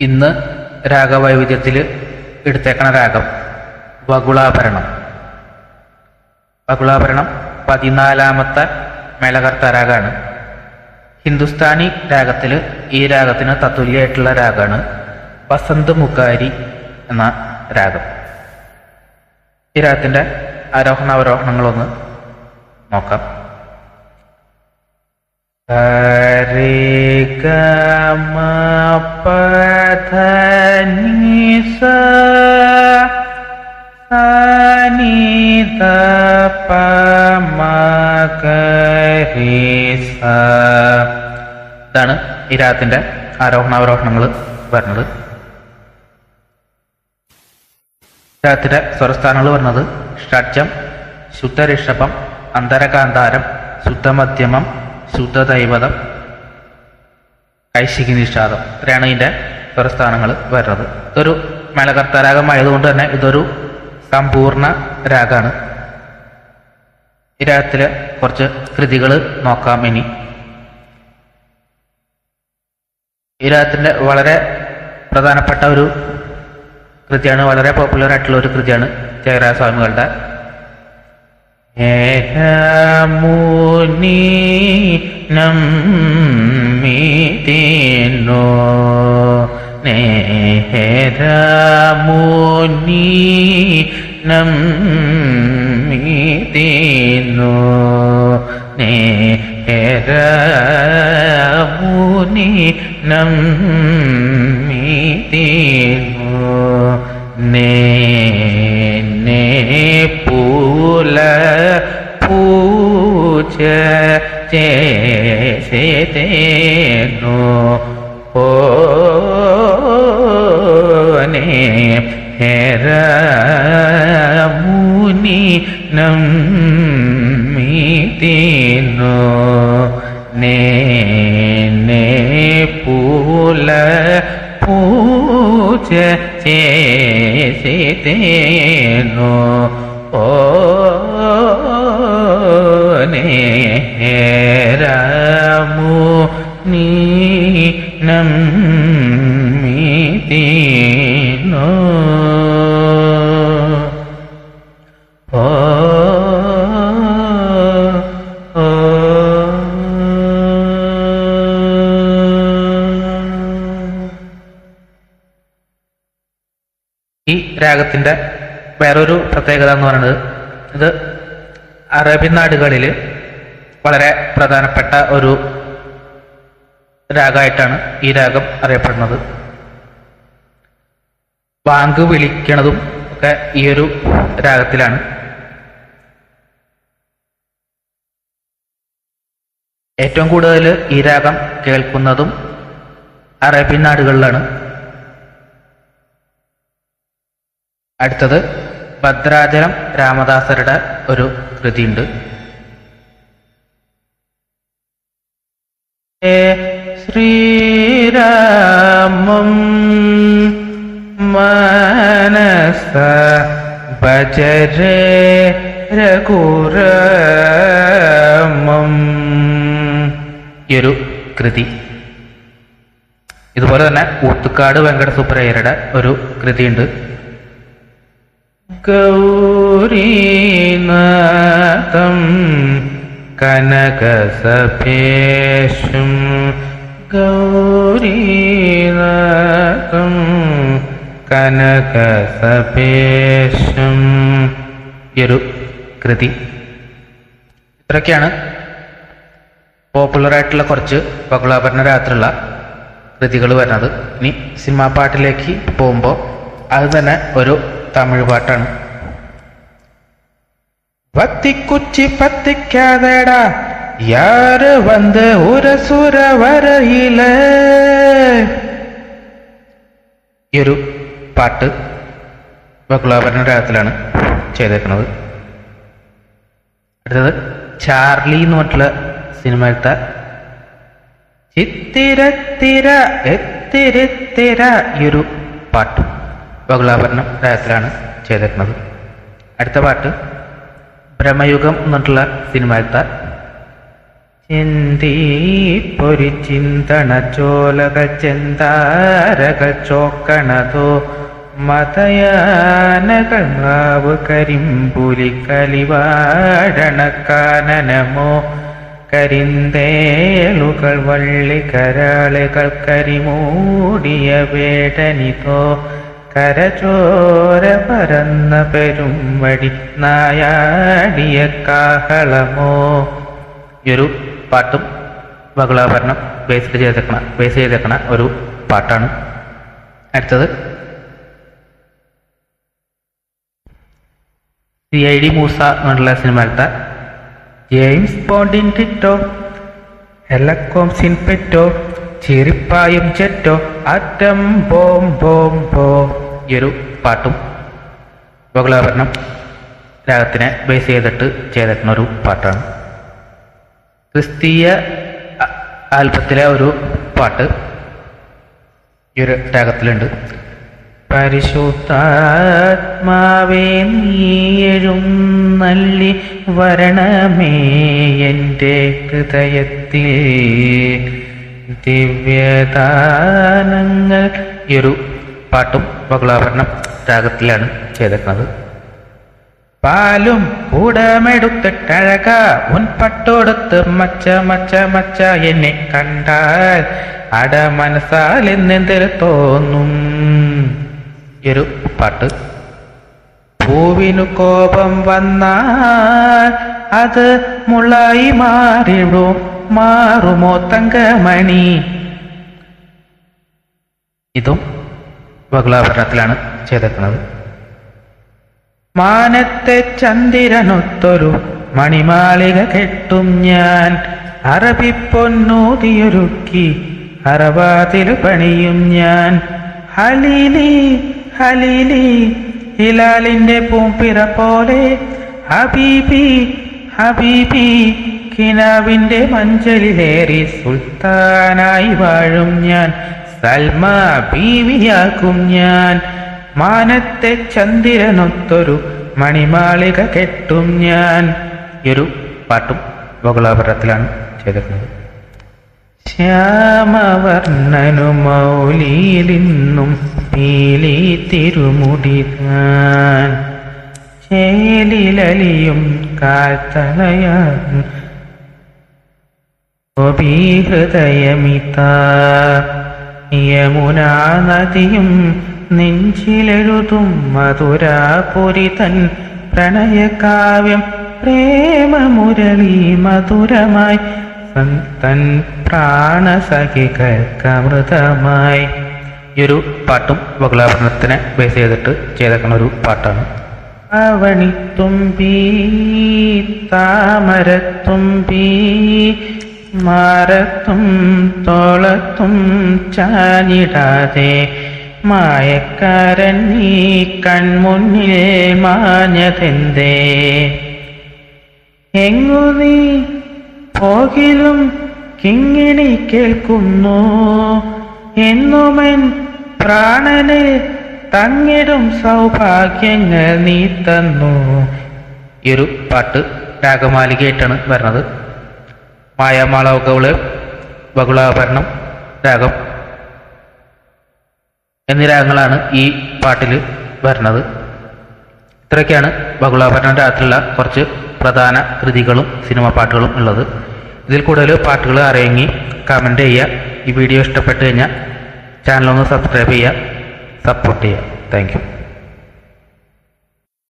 ഇന്ന് രാഗവൈവിധ്യത്തിൽ എടുത്തേക്കണ രാഗം വകുളാഭരണം. വകുളാഭരണം പതിനാലാമത്തെ മേളകർത്ത രാഗമാണ് ഹിന്ദുസ്ഥാനി രാഗത്തിൽ ഈ രാഗത്തിന് തത്തുല്യമായിട്ടുള്ള രാഗമാണ് വസന്ത് മുഖാരി എന്ന രാഗം. ഈ രാഗത്തിന്റെ ആരോഹണ അവരോഹണങ്ങളൊന്ന് നോക്കാം. ഇതാണ് ഈ രാഗത്തിന്റെ ആരോഹണാവരോഹണങ്ങൾ വരുന്നത്. രാഗത്തിന്റെ സ്വരസ്ഥാനങ്ങൾ വരുന്നത് ഷഡ്ജം ശുദ്ധരിഷഭം അന്തരകാന്താരം ശുദ്ധമധ്യമം ശുദ്ധദൈവതം. കൈശികി നിഷാദം. ഇത്രയാണ് ഇതിന്റെ സ്വരസ്ഥാനങ്ങൾ വരുന്നത്. ഇതൊരു മേളകർത്ത രാഗമായതുകൊണ്ട് തന്നെ ഇതൊരു സമ്പൂർണ രാഗമാണ് ഈ രാഗത്തിലെ കുറച്ച് കൃതികൾ നോക്കാം ഇനി. ഈ രാഗത്തിന്റെ വളരെ പ്രധാനപ്പെട്ട ഒരു കൃതിയാണ് വളരെ പോപ്പുലർ ആയിട്ടുള്ള ഒരു കൃതിയാണ് ജയരാജ സ്വാമികളുടെ മുനി നമ്മിതേനോ നേരമുനി നമ്മിതേനോ നേരമുനി നമ്മിതേനോ നേ പൂല പൂജ ചേതേനോ ഓ നേ ഹെര മുനി നമ്മിതേനോ നേ നേ പൂല പൂജ ചേതേനോ രാമോ നീ ഈ രാഗത്തിന്റെ വേറൊരു പ്രത്യേകത എന്ന് പറയുന്നത് ഇത് അറേബ്യൻ നാടുകളിൽ വളരെ പ്രധാനപ്പെട്ട ഒരു രാഗമായിട്ടാണ് ഈ രാഗം അറിയപ്പെടുന്നത്. ബാങ്ക് വിളിക്കണതും ഒക്കെ ഈ ഒരു രാഗത്തിലാണ്. ഏറ്റവും കൂടുതൽ ഈ രാഗം കേൾക്കുന്നതും അറേബ്യൻ നാടുകളിലാണ് അടുത്തത് ഭദ്രാചലം രാമദാസരുടെ ഒരു കൃതിയുണ്ട്. ശ്രീരാമം മനസ ഭജരേ രഘുരാമം ഈ ഒരു കൃതി. ഇതുപോലെ തന്നെ ഊത്തുക്കാട് വെങ്കട സുബ്രയ്യരുടെ ഒരു കൃതിയുണ്ട്. ഗൗരീനാഥം കനകസഭേഷും ഗൗരീനാഥം കനകസഭേഷും ഈ കൃതി. ഇത്രയൊക്കെയാണ് പോപ്പുലറായിട്ടുള്ള കുറച്ച് പകുളാഭരണ രാത്രിയുള്ള കൃതികൾ വരുന്നത്. ഇനി സിനിമാ പാട്ടിലേക്ക് പോകുമ്പോൾ അത് തന്നെ ഒരു തമിഴ് പാട്ടാണ്. പത്തിക്കുച്ചി പത്തിക്കാതടാ യാര് വന്ന് ഉരസുര വരയില? ഈ ഒരു പാട്ട് ബഹുളാഭരണ രാഗത്തിലാണ് ചെയ്തേക്കുന്നത് അടുത്തത് ചാർലി എന്ന് പറഞ്ഞിട്ടുള്ള സിനിമയിലത്തെ ചിത്തിരത്തിര എത്തിരത്തിര ഈ ഒരു പാട്ട്. ബഹുളാഭരണം രാഗത്തിലാണ് ചെയ്തിരുന്നത്. അടുത്ത പാട്ട് ഭ്രമയുഗം എന്നിട്ടുള്ള സിനിമയിലത്തെ ചിന്തി പൊരി ചിന്തണ ചോലക ചെന്താരക ചോക്കണതോ മതയാനകൾ മ്ലാവ് കരിമ്പുലി കലിവാഴണക്കാനനമോ കരിന്തേളുകൾ വള്ളി കരാളുകൾ കരിമൂടിയ വേടനിതോ കരചോര പരന്ന പെരുംവടി നായാടിയ കാഹളമോ? ഒരു പാട്ടും ബഹുളാഭരണം ബേസ് ചെയ്തേക്കണ ബേസ് ചെയ്തേക്കണ ഒരു പാട്ടാണ് അടുത്തത്. സി ഐ ഡി മൂസ എന്നുള്ള സിനിമയിലത്തെ ജെയിംസ് ബോണ്ടിൻ ടിറ്റോ എലക്കോംസിൻ പെറ്റോ ചിരിപ്പായും ചെറ്റോ അറ്റം ബോം ബോം ബോ. ഈ ഒരു പാട്ടും ബഹുളാഭരണം രാഗത്തിനെ ബേസ് ചെയ്തിട്ട് ചെയ്തേക്കുന്ന ഒരു പാട്ടാണ്. ക്രിസ്തീയ ആൽബത്തിലെ ഒരു പാട്ട് ഈ ഒരു രാഗത്തിലുണ്ട്. പരിശുദ്ധാത്മാവേ നീയഴും നല്ലി വരണമേ എന്റെ ഹൃദയത്തിൽ. ദിവ്യദാനങ്ങൾ ഈ ഒരു പാട്ടും ബഹുളാഭരണം രാഗത്തിലാണ് ചെയ്തേക്കുന്നത്. പാലും കൂടമെടുത്തിട്ടഴക ഉൻ പട്ടോടുത്ത് മച്ച മച്ച മച്ച എന്നെ കണ്ടാൽ അട മനസ്സാൽ എന്നെന്തിൽ തോന്നും. ഒരു പാട്ട്. പൂവിനു കോപം വന്നാൽ അത് മുളായി മാറിടും മാറുമോ തങ്കമണി? ഇതും ബഹുളാഭരണത്തിലാണ് ചെയ്തേക്കുന്നത് മാനത്തെ ചന്ദിരനൊത്തൊരു മണിമാളിക കെട്ടും ഞാൻ. അറബി പൊന്നൂതിയൊരുക്കി അറവാതിൽ പണിയും ഞാൻ. ഹലീലി ഹലീലി ഹിലാലിന്റെ പൂമ്പിറ പോലെ ഹബീബി ഹബീബി കിനാവിന്റെ മഞ്ചലിലേറി സുൽത്താനായി വാഴും ഞാൻ. സൽമ ബീവിയാക്കും ഞാൻ. മാനത്തെ ചന്ദ്രനൊത്തൊരു മണിമാളിക കെട്ടും ഞാൻ. ഈ ഒരു പാട്ടും ബഹുളാഭരത്തിലാണ് ചെയ്തിരുന്നത് ശ്യാമവർണനു മൗലിയിലിന്നും പീലി തിരുമുടി താൻ. ചേലിലലിയും കാൽത്തലയാൻ ഹൃദയമിത യമുനാ നെഞ്ചിലെഴുതും മധുരാപുരി തൻ പ്രണയകാവ്യം പ്രേമമുരളി മധുരമായി. തൻ പ്രാണസഖികൾക്കമൃതമായി ഈ ഒരു പാട്ടും ബഹുളാഭരണത്തിനെ ബേസ് ചെയ്തിട്ട് ചെയ്തേക്കുന്ന ഒരു പാട്ടാണ്. അവണിത്തുമ്പി താമരത്തുമ്പി മരത്തും തോളത്തും ചാനിടാതെ മായക്കാരൻ നീ കൺമുന്നിൽ മാഞ്ഞതെന്തേ? എങ്ങു നീ പോകിലും കിങ്ങിണി കേൾക്കുന്നു. എന്നുമൻ പ്രാണന് തങ്ങിടും സൗഭാഗ്യങ്ങൾ നീ തന്നു. ഈ ഒരു പാട്ട് രാഗമാലികയായിട്ടാണ് വരുന്നത്. മായാമാളവകകൾ ബഹുളാഭരണം രാഗം എന്നീ രാഗങ്ങളാണ് ഈ പാട്ടിൽ വരുന്നത്. ഇത്രയൊക്കെയാണ് ബഹുളാഭരണ രാഗത്തിലുള്ള കുറച്ച് പ്രധാന കൃതികളും സിനിമ പാട്ടുകളും ഉള്ളത്. ഇതിൽ കൂടുതൽ പാട്ടുകൾ അറിയെങ്കിൽ കമന്റ് ചെയ്യുക. ഈ വീഡിയോ ഇഷ്ടപ്പെട്ട് കഴിഞ്ഞാൽ ചാനലൊന്ന് സബ്സ്ക്രൈബ് ചെയ്യുക. സപ്പോർട്ട് ചെയ്യുക. താങ്ക്